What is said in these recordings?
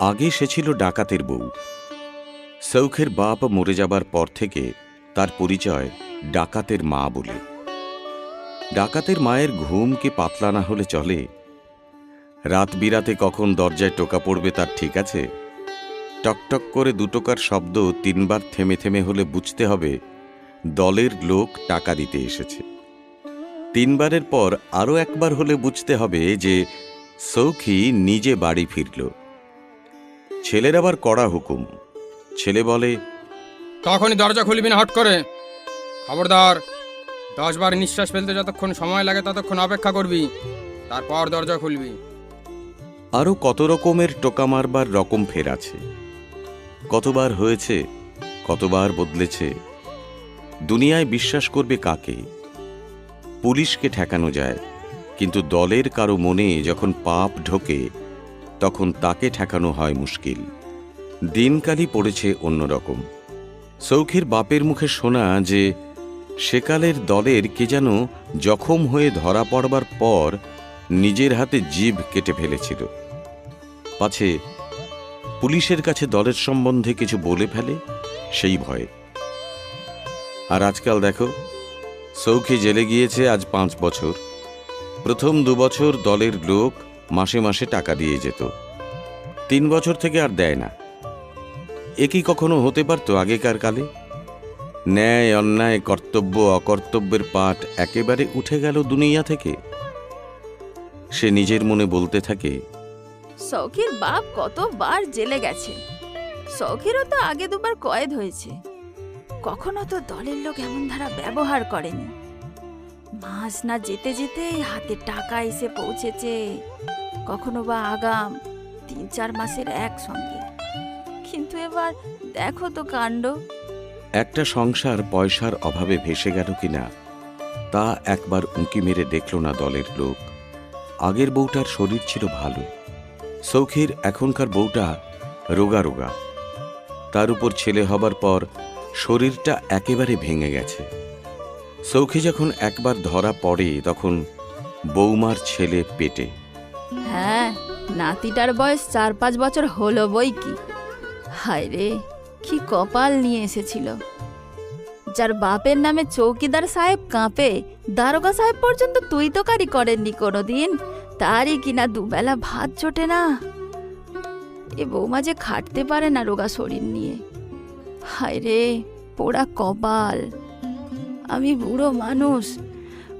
আগে সে ছিল ডাকাতের বউ। সৌখের বাপ মরে যাবার পর থেকে তার পরিচয় ডাকাতের মা বলে। ডাকাতের মায়ের ঘুম কি পাতলা না হলে চলে? রাত বিরাতে কখন দরজায় টোকা পড়বে তার ঠিক আছে? টকটক করে দুটোকার শব্দ তিনবার থেমে থেমে হলে বুঝতে হবে দলের লোক টাকা দিতে এসেছে। তিনবারের পর আরও একবার হলে বুঝতে হবে যে সৌখী নিজে বাড়ি ফিরল। ছেলের আবার কড়া হুকুম। ছেলে বলে তখনই দরজা খুলবি না হট করে। খবরদার দশ বার নিঃশ্বাস ফেলতে যতক্ষণ সময় লাগে ততক্ষণ অপেক্ষা করবি তারপর দরজা খুলবি। আরও কত রকমের টোকা মারবার রকম ফের আছে। কতবার হয়েছে কতবার বদলেছে দুনিয়ায় বিশ্বাস করবে কাকে? পুলিশকে ঠেকানো যায় কিন্তু দলের কারও মনে যখন পাপ ঢোকে, তখন তাকে ঠেকানো হয় মুশকিল। দিনকালই পড়েছে অন্যরকম সৌখীর বাপের মুখে শোনা যে, সেকালের দলের কে যেন জখম হয়ে ধরা পড়বার পর নিজের হাতে জিভ কেটে ফেলেছিল। পাছে, পুলিশের কাছে দলের সম্বন্ধে কিছু বলে ফেলে, সেই ভয়ে। আর আজকাল দেখো, সৌখী জেলে গিয়েছে আজ পাঁচ বছর। প্রথম দু বছর দলের লোক মাসে মাসে টাকা দিয়ে যেত। তিন বছর থেকে আর দেয় না। এ কি কখনো হতে পারতো আগেকার কালে? ন্যায়, অন্যায়, কর্তব্য, অকর্তব্যের পাঠ একেবারে উঠে গেল দুনিয়া থেকে। সে নিজের মনে বলতে থাকে সৌখির বাপ কতবার জেলে গেছে। সৌখিরও তো আগে দুবার কয়েদ হয়েছে। কখনো তো দলের লোক এমন ধারা ব্যবহার করেনি। মাস না যেতে যেতেই হাতে টাকা এসে পৌঁছেছে। কখনো বা আগাম, তিন চার মাসের একসঙ্গে। কিন্তু এবার দেখো তো কাণ্ড। একটা সংসার পয়সার অভাবে ভেসে গেল কিনা, তা একবার উঁকি মেরে দেখল না দলের লোক। আগের বউটার শরীর ছিল ভালো। সৌখীর এখনকার বউটা রোগা রোগা। তার উপর ছেলে হবার পর শরীরটা একেবারে ভেঙে গেছে। সৌখী যখন একবার ধরা পড়ে, তখন বৌমার ছেলে পেটে। হ্যাঁ নাতিটার বয়স চার পাঁচ বছর হলো বই কি? হায় রে, কি কপাল নিয়ে এসেছিল। যার বাপের নামে চৌকিদার সাহেব কাঁপে, দারোগা সাহেব পর্যন্ত তুই তো কারি করেননি কোনোদিন, তারই কিনা দুবেলা ভাত জোটে না। এ বৌমা যে খাটতে পারে না রোগা শরীর নিয়ে। হায় রে, পোড়া কপাল। আমি বুড়ো মানুষ।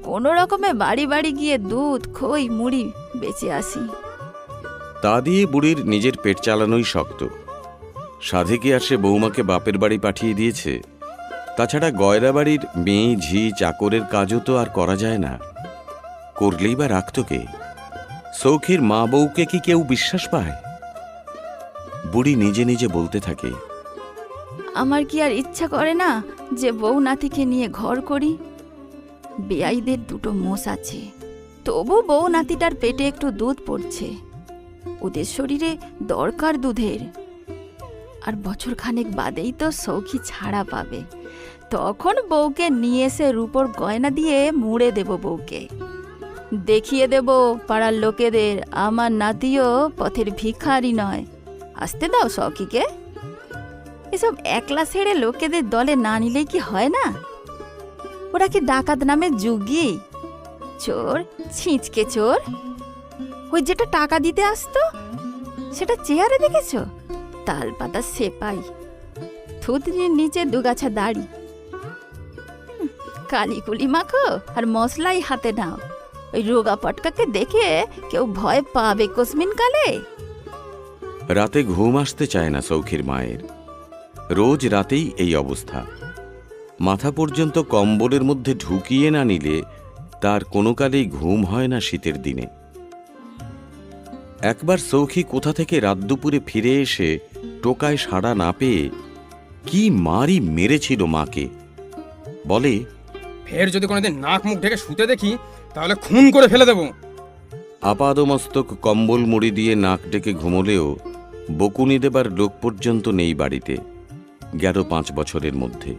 কোনো রকমে বাড়ি বাড়ি গিয়ে দুধ খই মুড়ি বেঁচে আসি। তা দিয়ে বুড়ির নিজের পেট চালানোই শক্ত। সাধে কি আর সে বৌমাকে বাপের বাড়ি পাঠিয়ে দিয়েছে? তাছাড়া গয়রা বাড়ির মেয়ে ঝি চাকরের কাজও তো আর করা যায় না। করলেই বা রাখত কে? সৌখীর মা বউকে কি কেউ বিশ্বাস পায়? বুড়ি নিজে নিজে বলতে থাকে। আমার কি আর ইচ্ছা করে না? যে বউ নাতিকে নিয়ে ঘর করি, বেআইদের দুটো মোষ আছে। তবু বউ নাতিটার পেটে একটু দুধ পড়ছে। ওদের শরীরে দরকার দুধের। আর বছর খানেক বাদেই তো সৌখী ছাড়া পাবে। তখন বউকে নিয়ে এসে রূপোর গয়না দিয়ে মুড়ে দেব বউকে। দেখিয়ে দেব পাড়ার লোকেদের, আমার নাতিও পথের ভিখারি নয়। আসতে দাও সখীকে। এসব একলা ছেড়ে লোকেদের দলে না নিলেই কি হয় না? ওরা কি ডাকাত নামে যুগি? চোর, ছিঁচকে চোর? ওই যেটা টাকা দিতে আসতো, সেটা চেয়ারে দেখেছ? তাল পাতা সেপাই। থুতনির নিচে দুগাছা দাড়ি। কালিকুলি মাখো আর মশলাই হাতে নাও। ওই রোগা পটকাকে দেখে কেউ ভয় পাবে কসমিন কালে রাতে ঘুম আসতে চায় না সৌখীর মায়ের। রোজ রাতেই এই অবস্থা। মাথা পর্যন্ত কম্বলের মধ্যে ঢুকিয়ে না নিলে তার কোনো কালেই ঘুম হয় না শীতের দিনে। একবার সৌখী কোথা থেকে রাত দুপুরে ফিরে এসে টোকায় সাড়া না পেয়ে কি মারি মেরেছিল মাকে? বলে ফের যদি কোনোদিন নাক মুখ ঢেকে শুতে দেখি তাহলে খুন করে ফেলে দেবো। আপাদমস্তক কম্বল মুড়ি দিয়ে নাক ডেকে ঘুমলেও বকুনি দেবার লোক পর্যন্ত নেই বাড়িতে। গেল পাঁচ বছরের মধ্যে।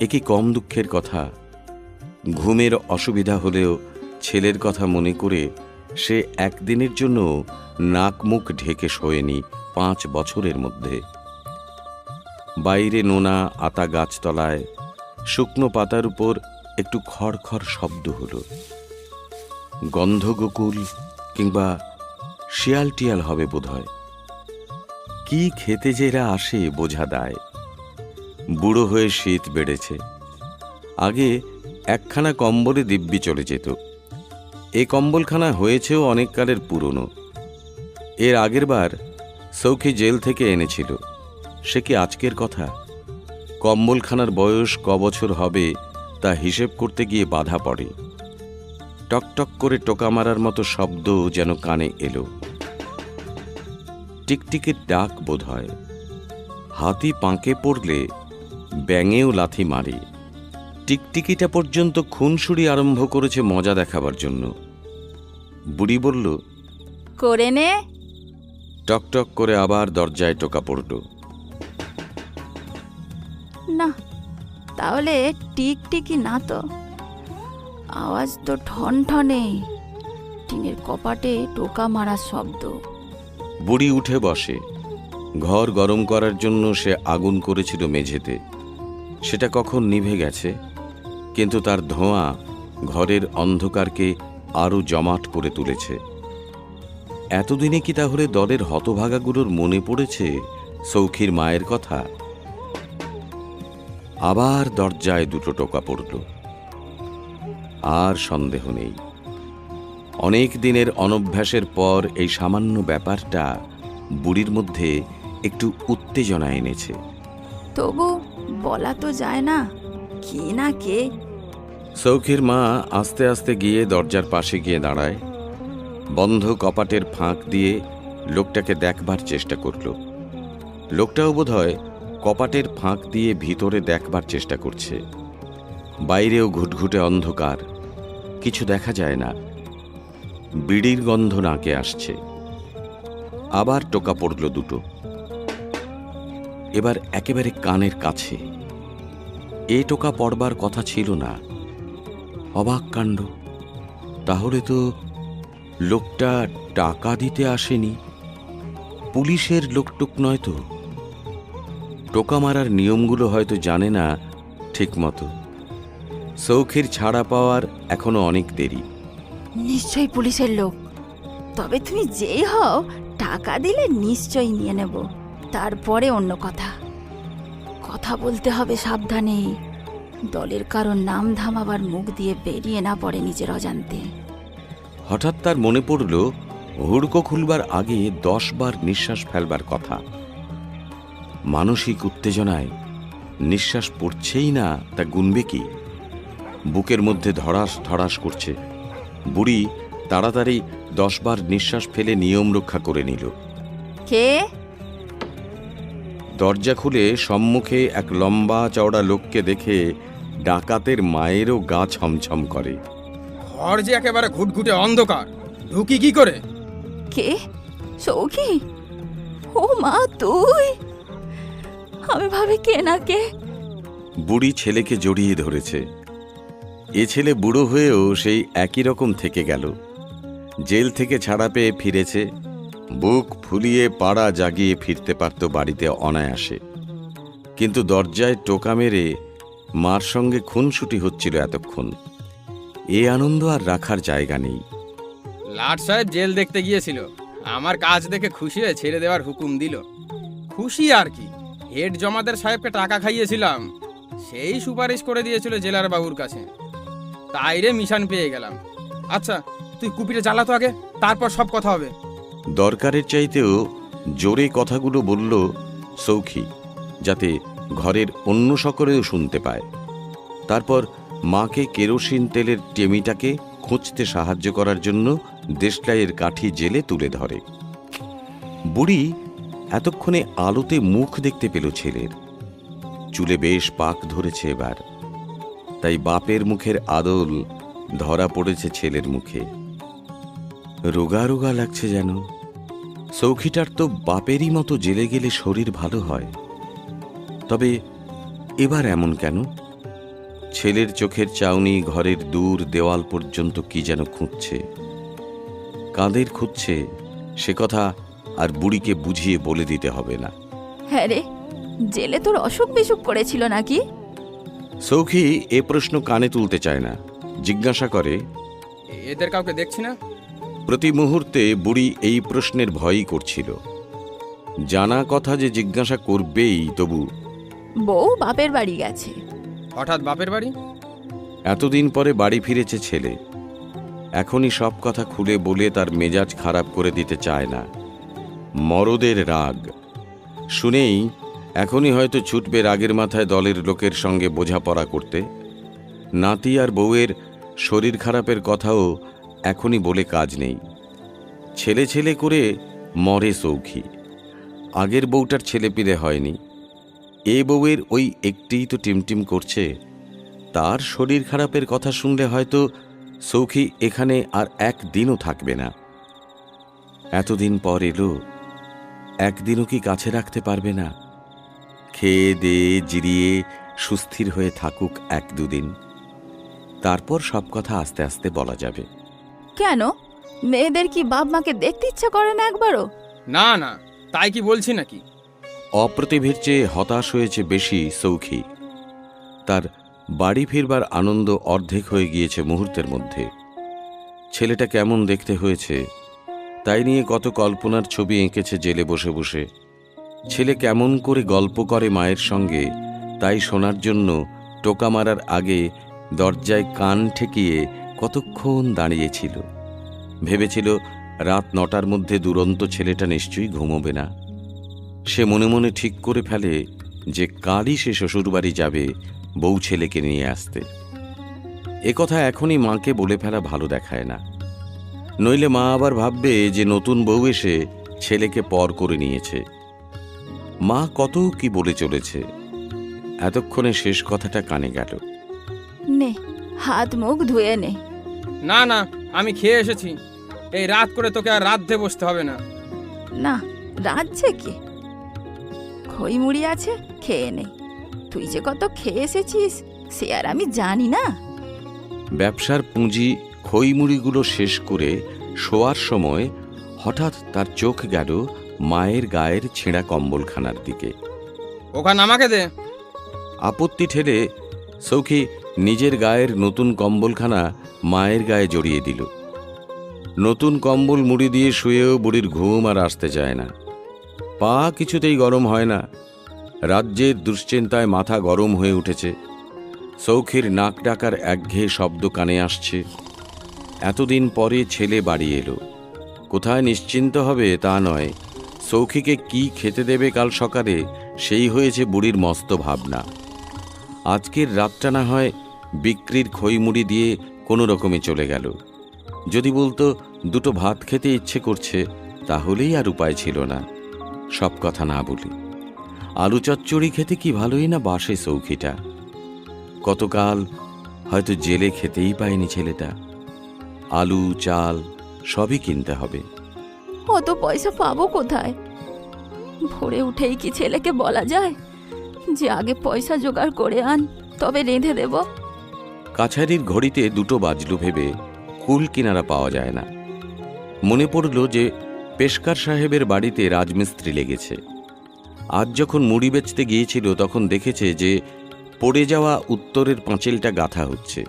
এ কি কম দুঃখের কথা? ঘুমের অসুবিধা হলেও ছেলের কথা মনে করে সে একদিনের জন্য নাক মুখ ঢেকে শোয়েনি পাঁচ বছরের মধ্যে। বাইরে নোনা আতা গাছতলায় শুকনো পাতার উপর একটু খড়খড় শব্দ হলো। গন্ধগোকুল কিংবা শিয়াল টিয়াল হবে বোধহয়। কি খেতে যে এরা আসে বোঝা দায়। বুড়ো হয়ে শীত বেড়েছে। আগে একখানা কম্বলে দিব্যি চলে যেত। এ কম্বলখানা হয়েছেও অনেক কালের পুরনো। এর আগের বার সৌখী জেল থেকে এনেছিল। সে কি আজকের কথা? কম্বলখানার বয়স ক বছর হবে তা হিসেব করতে গিয়ে বাধা পড়ে। টকটক করে টোকা মারার মতো শব্দ যেন কানে এলো। টিকটিকের ডাক বোধ হয়। হাতি পাঁকে পড়লে ব্যাঙেও লাথি মারে। টিকটিকিটা পর্যন্ত খুনসুরি আরম্ভ করেছে মজা দেখাবার জন্য। বুড়ি বলল করে নে। টকটক করে আবার দরজায় টোকা পড়ল। না তাহলে টিকটিকি না তো। আওয়াজ তো ঠন ঠনে টিনের কপাটে টোকা মারার শব্দ। বুড়ি উঠে বসে। ঘর গরম করার জন্য সে আগুন করেছিল মেঝেতে। সেটা কখন নিভে গেছে, কিন্তু তার ধোঁয়া ঘরের অন্ধকারকে আরও জমাট করে তুলেছে। এতদিনে কি তাহলে দলের হতভাগাগুলোর মনে পড়েছে সৌখীর মায়ের কথা? আবার দরজায় দুটো টোকা পড়ল। আর সন্দেহ নেই। অনেক দিনের অনভ্যাসের পর এই সামান্য ব্যাপারটা বুড়ির মধ্যে একটু উত্তেজনা এনেছে। তবু বলা তো যায় না কি না কে। সৌখীর মা আস্তে আস্তে গিয়ে দরজার পাশে গিয়ে দাঁড়ায়। বন্ধ কপাটের ফাঁক দিয়ে লোকটাকে দেখবার চেষ্টা করল। লোকটাও বোধহয় কপাটের ফাঁক দিয়ে ভিতরে দেখবার চেষ্টা করছে। বাইরেও ঘুটঘুটে অন্ধকার কিছু দেখা যায় না। বিড়ির গন্ধ নাকে আসছে। আবার টোকা পড়ল দুটো। এবার একেবারে কানের কাছে। এ টোকা পড়বার কথা ছিল না। অবাক কাণ্ড। তাহলে তো লোকটা টাকা দিতে আসেনি। পুলিশের লোকটুক নয় তো। টোকা মারার নিয়মগুলো হয়তো জানে না ঠিক মতো সৌখীর ছাড়া পাওয়ার এখনও অনেক দেরি। নিশ্চয়ই পুলিশের লোক। তবে তুমি যেই হও, টাকা দিলে নিশ্চয়ই নিয়ে নেব। তারপরে অন্য কথা। কথা বলতে হবে সাবধানে। দলের কারও নাম ধাম আবার মুখ দিয়ে বেরিয়ে না পড়ে নিজের অজান্তে। হঠাৎ তার মনে পড়ল, হুড়কো খুলবার আগে দশ বার নিঃশ্বাস ফেলবার কথা। মানসিক উত্তেজনায়, নিঃশ্বাস পড়ছেই না তা গুনবে কি? বুকের মধ্যে ধড়াস ধড়াস করছে। বুড়ি তাড়াতাড়ি দশবার নিঃশ্বাস ফেলে নিয়ম রক্ষা করে নিল। কে? দরজা খুলে সম্মুখে এক লম্বা চওড়া লোককে দেখে ডাকাতের মায়েরও গা ছমছম করে। ঘর যে একেবারে ঘুটঘুটে অন্ধকার ঢুকি কি করে? কে? সৌখী? ও মা তুই? আমি ভাবি কে না কে? বুড়ি ছেলেকে জড়িয়ে ধরেছে। এ ছেলে বুড়ো হয়েও সেই একই রকম থেকে গেল। জেল থেকে ছাড়া পেয়ে ফিরেছে, বুক ফুলিয়ে পাড়া জাগিয়ে ফিরতে পারত বাড়িতে অনায়াসে। কিন্তু দরজায় টোকা মেরে মার সঙ্গে খুনসুটি হচ্ছিল এতক্ষণ। এ আনন্দ আর রাখার জায়গা নেই। লাট সাহেব জেল দেখতে গিয়েছিল। আমার কাজ দেখে খুশি হয়ে ছেড়ে দেওয়ার হুকুম দিল। খুশি আর কি? হেড জমাদার সাহেবকে টাকা খাইয়েছিলাম। সেই সুপারিশ করে দিয়েছিল জেলার বাবুর কাছে। তাই রে মিশন পেয়ে গেলাম। আচ্ছা তুই কুপিটা জ্বালাতো আগে, তারপর সব কথা হবে। দরকারের চাইতেও জোরে কথাগুলো বলল সৌখী, যাতে ঘরের অন্য সকলেও শুনতে পায়। তারপর মাকে কেরোসিন তেলের টেমিটাকে খুঁজতে সাহায্য করার জন্য দেশলাইয়ের কাঠি জেলে তুলে ধরে। বুড়ি এতক্ষণে আলোতে মুখ দেখতে পেল ছেলের। চুলে বেশ পাক ধরেছে এবার। তাই বাপের মুখের আদল ধরা পড়েছে ছেলের মুখে। রোগা রোগা লাগছে যেন। সৌখিটার তো বাপেরই মতো জেলে গেলে শরীর ভালো হয়। তবে এবার এমন কেন? ছেলের চোখের চাউনি ঘরের দূর দেওয়াল পর্যন্ত কি যেন খুঁজছে? কাঁদের খুঁজছে, সে কথা আর বুড়িকে বুঝিয়ে বলে দিতে হবে না। হ্যাঁ রে, জেলে তোর অসুখ বিসুখ করেছিল নাকি? সৌখী এ প্রশ্ন কানে তুলতে চায় না জিজ্ঞাসা করে এদের কাউকে দেখছি না? প্রতি মুহূর্তে বুড়ি এই প্রশ্নের ভয়ই করছিল। জানা কথা যে জিজ্ঞাসা করবেই তবু। বউ বাপের বাড়ি গেছে। হঠাৎ বাপের বাড়ি? এতদিন পরে বাড়ি ফিরেছে ছেলে। এখনই সব কথা খুলে বলে তার মেজাজ খারাপ করে দিতে চায় না। মরদের রাগ। শুনেই এখনই হয়তো ছুটবে রাগের মাথায় দলের লোকের সঙ্গে বোঝাপড়া করতে। নাতি আর বউয়ের শরীর খারাপের কথাও এখনই বলে কাজ নেই। ছেলে ছেলে করে মরে সৌখী। আগের বউটার ছেলে পিলে হয়নি। এ বউয়ের ওই একটিই তো টিমটিম করছে। তার শরীর খারাপের কথা শুনলে হয়তো সৌখী এখানে আর একদিনও থাকবে না। এতদিন পর এলো। একদিনও কি কাছে রাখতে পারবে না? খেয়ে দেয়ে জিরিয়ে সুস্থির হয়ে থাকুক এক দুদিন। তারপর সব কথা আস্তে আস্তে বলা যাবে। কেন? মেয়েদের কি বাপ মাকে দেখতে ইচ্ছা করে না একবারও? না না তাই কি বলছি নাকি? অপ্রতিভের চেয়ে হতাশ হয়েছে বেশি সৌখী। তার বাড়ি ফিরবার আনন্দ অর্ধেক হয়ে গিয়েছে মুহূর্তের মধ্যে। ছেলেটা কেমন দেখতে হয়েছে তাই নিয়ে কত কল্পনার ছবি এঁকেছে জেলে বসে বসে। ছেলে কেমন করে গল্প করে মায়ের সঙ্গে, তাই শোনার জন্য টোকা মারার আগে দরজায় কান ঠেকিয়ে কতক্ষণ দাঁড়িয়েছিল। ভেবেছিল রাত নটার মধ্যে দুরন্ত ছেলেটা নিশ্চয়ই ঘুমোবে না। সে মনে মনে ঠিক করে ফেলে যে কালই সে শ্বশুরবাড়ি যাবে বউ ছেলেকে নিয়ে আসতে। কথা এখনই মাকে বলে ফেলা ভালো দেখায় না। নইলে মা আবার ভাববে যে নতুন বউ এসে ছেলেকে পর করে নিয়েছে। মা কত কি বলে চলেছে। এতক্ষণে শেষ কথাটা কানে গেল। নে হাত মুখ ধুয়ে নে। না না আমি খেয়ে এসেছি। এই রাত করে তোকে আর রাত বসতে হবে না। না রাঁধছে কে? খই মুড়ি আছে খেয়ে নে। তুই যে কত খেয়ে এসেছিস সে আর আমি জানি না। ব্যবসার পুঁজি খইমুড়িগুলো শেষ করে শোয়ার সময় হঠাৎ তার চোখ গেল মায়ের গায়ের ছেঁড়া কম্বলখানার দিকে। ওখানে আমাকে দে। আপত্তি ঠেলে সৌখী নিজের গায়ের নতুন কম্বলখানা মায়ের গায়ে জড়িয়ে দিল। নতুন কম্বল মুড়ি দিয়ে শুয়েও বুড়ির ঘুম আর আসতে চায় না। পা কিছুতেই গরম হয় না। রাজ্যের দুশ্চিন্তায় মাথা গরম হয়ে উঠেছে। সৌখীর নাক ডাকার একঘেয়ে শব্দ কানে আসছে। এতদিন পরে ছেলে বাড়ি এলো। কোথায় নিশ্চিন্ত হবে তা নয়। সৌখীকে কি খেতে দেবে কাল সকালে, সেই হয়েছে বুড়ির মস্ত ভাবনা। আজকের রাতটা না হয় বিক্রির খইমুড়ি দিয়ে কোনো রকমে চলে গেল। যদি বলতো, দুটো ভাত খেতে ইচ্ছে করছে, তাহলেই আর উপায় ছিল না। সব কথা না বলি। আলু চচ্চড়ি খেতে কি ভালোই না বাসে সৌখিটা। কতকাল হয়তো জেলে খেতেই পায়নি ছেলেটা। আলু, চাল সবই কিনতে হবে। অত পয়সা পাবো কোথায়? ভোরে উঠেই কি ছেলেকে বলা যায়? যে আগে পয়সা জোগাড় করে আন, তবে রেঁধে দেব। কাছারির ঘড়িতে দুটো বাজলু ভেবে কুল কিনারা পাওয়া যায় না। মনে পড়ল যে পেশকার সাহেবের বাড়িতে রাজমিস্ত্রি লেগেছে। আজ যখন মুড়ি বেচতে গিয়েছিল, তখন দেখেছে যে পড়ে যাওয়া উত্তরের পাঁচিলটা গাঁথা হচ্ছে।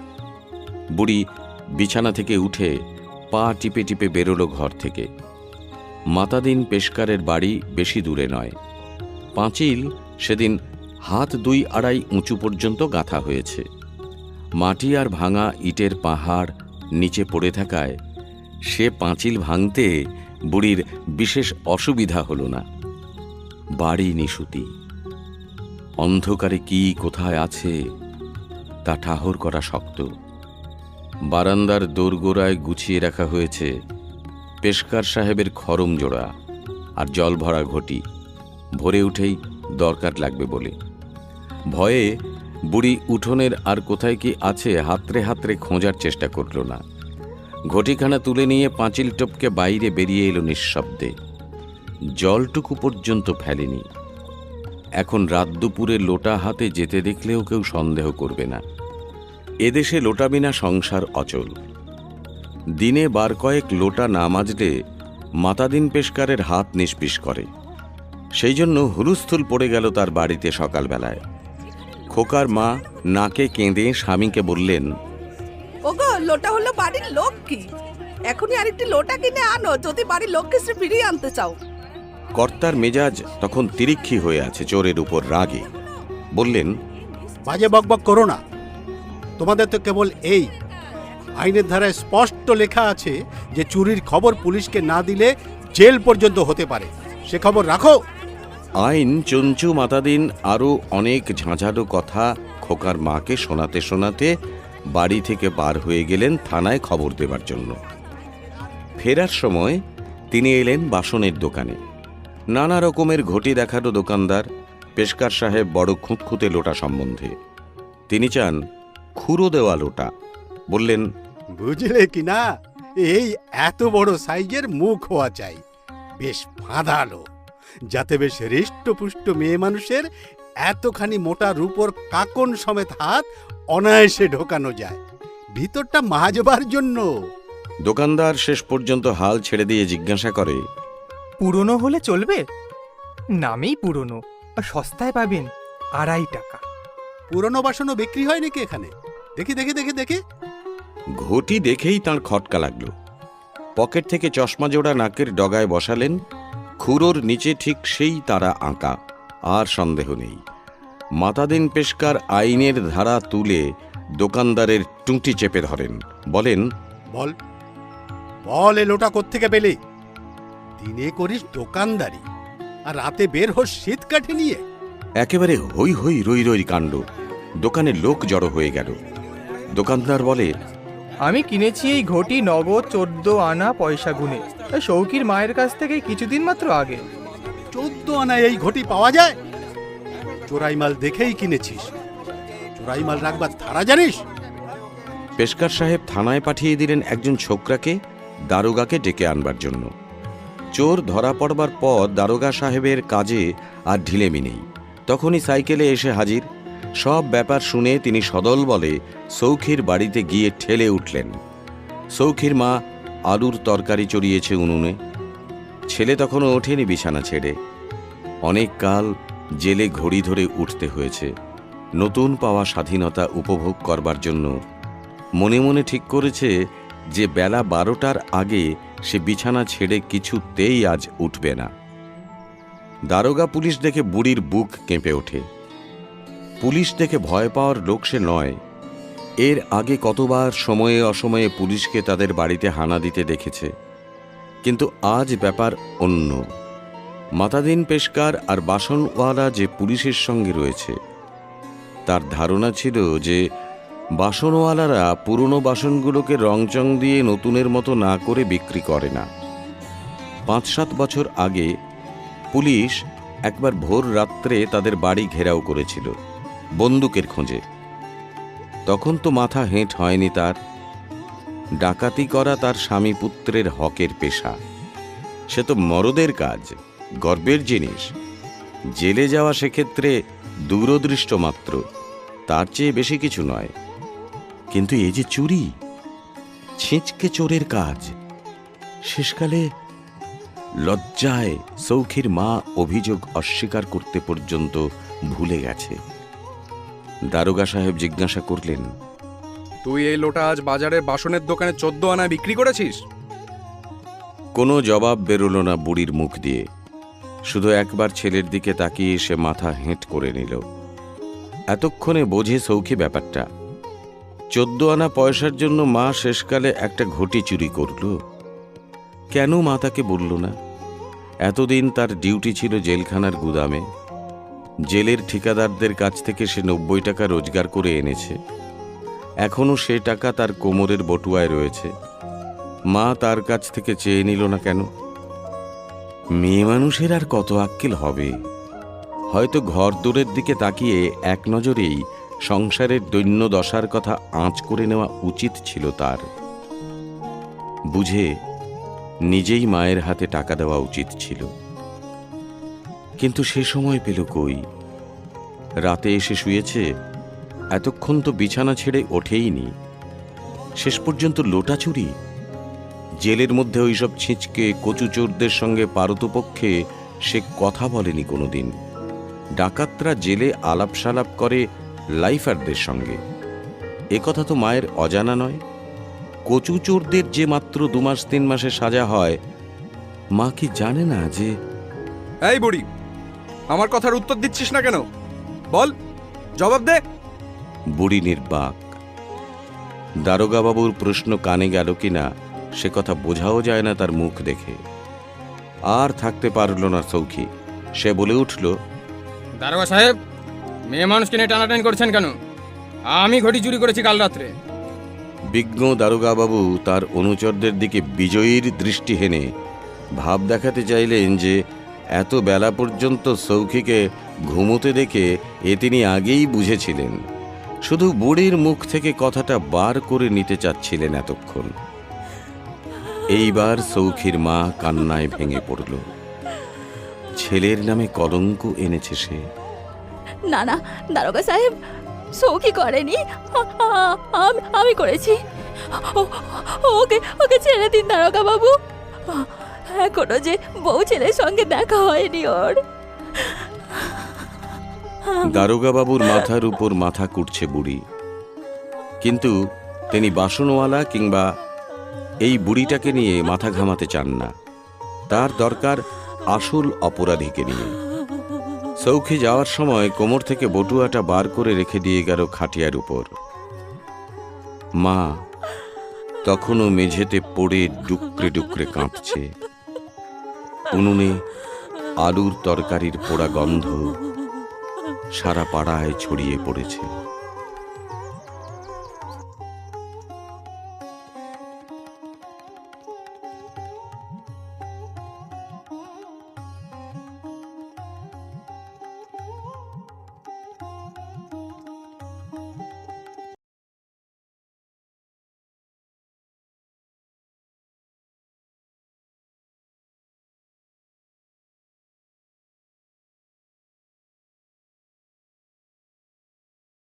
বুড়ি বিছানা থেকে উঠে পা টিপে টিপে বেরোলো ঘর থেকে। মাতাদিন পেশকারের বাড়ি বেশি দূরে নয়। পাঁচিল সেদিন হাত দুই আড়াই উঁচু পর্যন্ত গাঁথা হয়েছে। মাটি আর ভাঙা ইটের পাহাড় নিচে পড়ে থাকায় সে পাঁচিল ভাঙতে বুড়ির বিশেষ অসুবিধা হল না। বাড়ি নিশুতি। অন্ধকারে কি কোথায় আছে তা ঠাহর করা শক্ত। বারান্দার দোরগোড়ায় গুছিয়ে রাখা হয়েছে পেশকার সাহেবের খরম জোড়া আর জল ভরা ঘটি। ভরে উঠেই দরকার লাগবে বলে। ভয়ে বুড়ি উঠোনের আর কোথায় কি আছে হাতরে হাতরে খোঁজার চেষ্টা করল না। ঘটিখানা তুলে নিয়ে পাঁচিল টপকে বাইরে বেরিয়ে এলো নিঃশব্দে। জলটুকু পর্যন্ত ফেলেনি। এখন রাত দুপুরে লোটা হাতে যেতে দেখলেও কেউ সন্দেহ করবে না। এদেশে লোটা বিনা সংসার অচল। দিনে বার কয়েক লোটা না মাজলে মাতাদিন পেশকারের হাত নিষ্পিস করে। সেই জন্য হুলুস্থুল পড়ে গেল তার বাড়িতে সকালবেলায়। খোকার মা নাকে কেঁদে স্বামীকে বললেন ওগো লোটা হলো বাড়ির লক্ষ্মী এখনই আরেকটি লোটা কিনে আনো যদি বাড়ির লক্ষ্মীশ্রী ফিরিয়ে আনতে চাও। কর্তার মেজাজ তখন তিরিক্ষি হয়ে আছে চোরের উপর রাগে। বললেন বাজে বকবক করো না। তোমাদের তো কেবল এই আইনের ধারায় স্পষ্ট লেখা আছে যে চুরির খবর পুলিশকে না দিলে জেল পর্যন্ত হতে পারে। সে খবর রাখো। আইন চঞ্চু মাতাদিন আরও অনেক ঝাঁঝালো কথা খোকার মাকে শোনাতে শোনাতে বাড়ি থেকে পার হয়ে গেলেন থানায় খবর দেবার জন্য। ফেরার সময় তিনি এলেন বাসনের দোকানে। নানা রকমের ঘটি দেখানো দোকানদার, পেশকার সাহেব বড় খুঁতখুঁতে লোটা সম্বন্ধে। তিনি চান খুঁড়ো দেওয়া লোটা। বললেন বুঝলে কি না? এই এত বড় সাইজের মুখ হওয়া চাই। বেশ ফাঁদালো যাতে বেশ হৃষ্টপুষ্ট মেয়ে মানুষের এতখানি মোটা রূপর কাকন সমেত হাত অনায়াসে ঢোকানো যায়। ভিতরটা মাজবার জন্য। দোকানদার শেষ পর্যন্ত হাল ছেড়ে দিয়ে জিজ্ঞাসা করে পুরনো হলে চলবে? নামেই পুরনো। আর সস্তায় পাবেন আড়াই টাকা। পুরনো বাসনও বিক্রি হয় নাকি এখানে? দেখি দেখি দেখি দেখি। ঘটি দেখেই তার খটকা লাগল। পকেট থেকে চশমা জোড়া নাকের ডগায় বসালেন খুঁড়োর নিচে ঠিক সেই তারা আঁকা আর সন্দেহ নেই। মাতাদিন পেশকার আইনের ধারা তুলে দোকানদারের টুঁটি চেপে ধরেন বলেন বল বল এ লোটা কোত্থেকে পেলি? দিনে করিস দোকানদারি আর রাতে বের হোস শীত কাঠি নিয়ে। একেবারে হই হই রই রই কাণ্ড দোকানে লোক জড়ো হয়ে গেল। দোকানদার বলে আমি কিনেছি এই ঘটি নগদ চোদ্দ আনা পয়সা গুনে সৌকির মায়ের কাছ থেকে কিছুদিন মাত্র আগে। চোদ্দ আনায় এই ঘটি পাওয়া যায়? চোরাই মাল দেখেই কিনেছিস। চোরাই মাল রাখবার ধারা জানিস? পেশকার সাহেব থানায় পাঠিয়ে দিলেন একজন ছোকরাকে দারোগাকে ডেকে আনবার জন্য। চোর ধরা পড়বার পর দারোগা সাহেবের কাজে আর ঢিলেমি নেই। তখনই সাইকেলে এসে হাজির। সব ব্যাপার শুনে তিনি সদল বলে সৌখির বাড়িতে গিয়ে ঠেলে উঠলেন। সৌখির মা আলুর তরকারি চড়িয়েছে উনুনে। ছেলে তখনও ওঠেনি বিছানা ছেড়ে। অনেক কাল জেলে ঘড়ি ধরে উঠতে হয়েছে। নতুন পাওয়া স্বাধীনতা উপভোগ করবার জন্য মনে মনে ঠিক করেছে যে বেলা বারোটার আগে সে বিছানা ছেড়ে কিছুতেই আজ উঠবে না। দারোগা পুলিশ দেখে বুড়ির বুক কেঁপে ওঠে। পুলিশ দেখে ভয় পাওয়ার লোক সে নয়। এর আগে কতবার সময়ে অসময়ে পুলিশকে তাদের বাড়িতে হানা দিতে দেখেছে। কিন্তু আজ ব্যাপার অন্য। মাতাদিন পেশকার আর বাসনওয়ালা যে পুলিশের সঙ্গে রয়েছে, তার ধারণা ছিল যে বাসনওয়ালারা পুরনো বাসনগুলোকে রংচং দিয়ে নতুনের মতো না করে বিক্রি করে না। পাঁচ সাত বছর আগে পুলিশ একবার ভোর রাত্রে তাদের বাড়ি ঘেরাও করেছিল। বন্দুকের খোঁজে। তখন তো মাথা হেঁট হয়নি তার। ডাকাতি করা তার স্বামী পুত্রের হকের পেশা। সে তো মরদের কাজ, গর্বের জিনিস। জেলে যাওয়া সেক্ষেত্রে দূরদৃষ্ট মাত্র, তার চেয়ে বেশি কিছু নয়। কিন্তু এই যে চুরি, ছিঁচকে চোরের কাজ। শেষকালে লজ্জায় সৌখির মা অভিযোগ অস্বীকার করতে পর্যন্ত ভুলে গেছে। দারোগা সাহেব জিজ্ঞাসা করলেন তুই এই লোটা আজ বাজারের বাসনের দোকানে চোদ্দ আনা বিক্রি করেছিস? কোনো জবাব বেরোলো না বুড়ির মুখ দিয়ে। শুধু একবার ছেলের দিকে তাকিয়ে সে মাথা হেঁট করে নিল। এতক্ষণে বোঝে সৌখী ব্যাপারটা। চোদ্দ আনা পয়সার জন্য মা শেষকালে একটা ঘটি চুরি করল। কেন মা তাকে বলল না? এতদিন তার ডিউটি ছিল জেলখানার গুদামে। জেলের ঠিকাদারদের কাছ থেকে সে নব্বই টাকা রোজগার করে এনেছে। এখনও সে টাকা তার কোমরের বটুয়ায় রয়েছে। মা তার কাছ থেকে চেয়ে নিল না কেন? মেয়ে মানুষের আর কত আক্কেল হবে? হয়তো ঘর দূরের দিকে তাকিয়ে এক নজরেই সংসারের দৈন্য দশার কথা আঁচ করে নেওয়া উচিত ছিল তার। বুঝে নিজেই মায়ের হাতে টাকা দেওয়া উচিত ছিল। কিন্তু সে সময় পেল কই? রাতে এসে শুয়েছে, এতক্ষণ তো বিছানা ছেড়ে ওঠেইনি। শেষ পর্যন্ত লোটা চুরি? জেলের মধ্যে ওইসব ছিঁচকে কচুচোরদের সঙ্গে পারতপক্ষে সে কথা বলেনি কোনোদিন। ডাকাতরা জেলে আলাপ সালাপ করে লাইফারদের সঙ্গে। এ কথা তো মায়ের অজানা নয়। কচুচোরদের যে মাত্র দু মাস তিন মাসে সাজা হয়, মা কি জানে না যে এই বুড়ি আমার কথার উত্তর দিচ্ছিস না কেন? বল জবাব দে। বুড়ি নির্বাক। দারোগাবাবুর প্রশ্ন কানে গেল কিনা সে কথা বোঝাও যায় না তার মুখ দেখে। আর থাকতে পারল না সৌখী। সে বলে উঠল দারোগা সাহেব মেয়ে মানুষকে নিয়ে টানাটানি করছেন কেন? আমি ঘটি চুরি করেছি কাল রাত্রে। বিজ্ঞ দারোগাবাবু তার অনুচরদের দিকে বিজয়ীর দৃষ্টি হেনে ভাব দেখাতে চাইলেন যে এত বেলা পর্যন্ত সৌখীকে ঘুমোতে দেখে এ তিনি আগেই বুঝেছিলেন। শুধু বুড়ির মুখ থেকে কথাটা বার করে নিতে চাচ্ছিলেন এতক্ষণ। এইবার সৌখীর মা কান্নায় ভেঙে পড়ল। ছেলের নামে কলঙ্ক এনেছে সে। না না, দারোগা সাহেব, সৌখি করেনি। আমি করেছি। ওকে ওকে ছেড়ে দিন দারোগা বাবু এখনও যে বউ ছেলের সঙ্গে দেখা হয়নি ওর। দারোগাবাবুর মাথার উপর মাথা কুটছে বুড়ি। কিন্তু তিনি বাসনওয়ালা কিংবা এই বুড়িটাকে নিয়ে মাথা ঘামাতে চান না। তার দরকার আসল অপরাধীকে নিয়ে। সৌখে যাওয়ার সময় কোমর থেকে বটুয়াটা বার করে রেখে দিয়ে গেল খাটিয়ার উপর। মা, তখনও মেঝেতে পড়ে ডুকরে ডুকরে কাঁপছে। উনুনে আলুর তরকারির পোড়া গন্ধ সারা পাড়ায় ছড়িয়ে পড়েছে।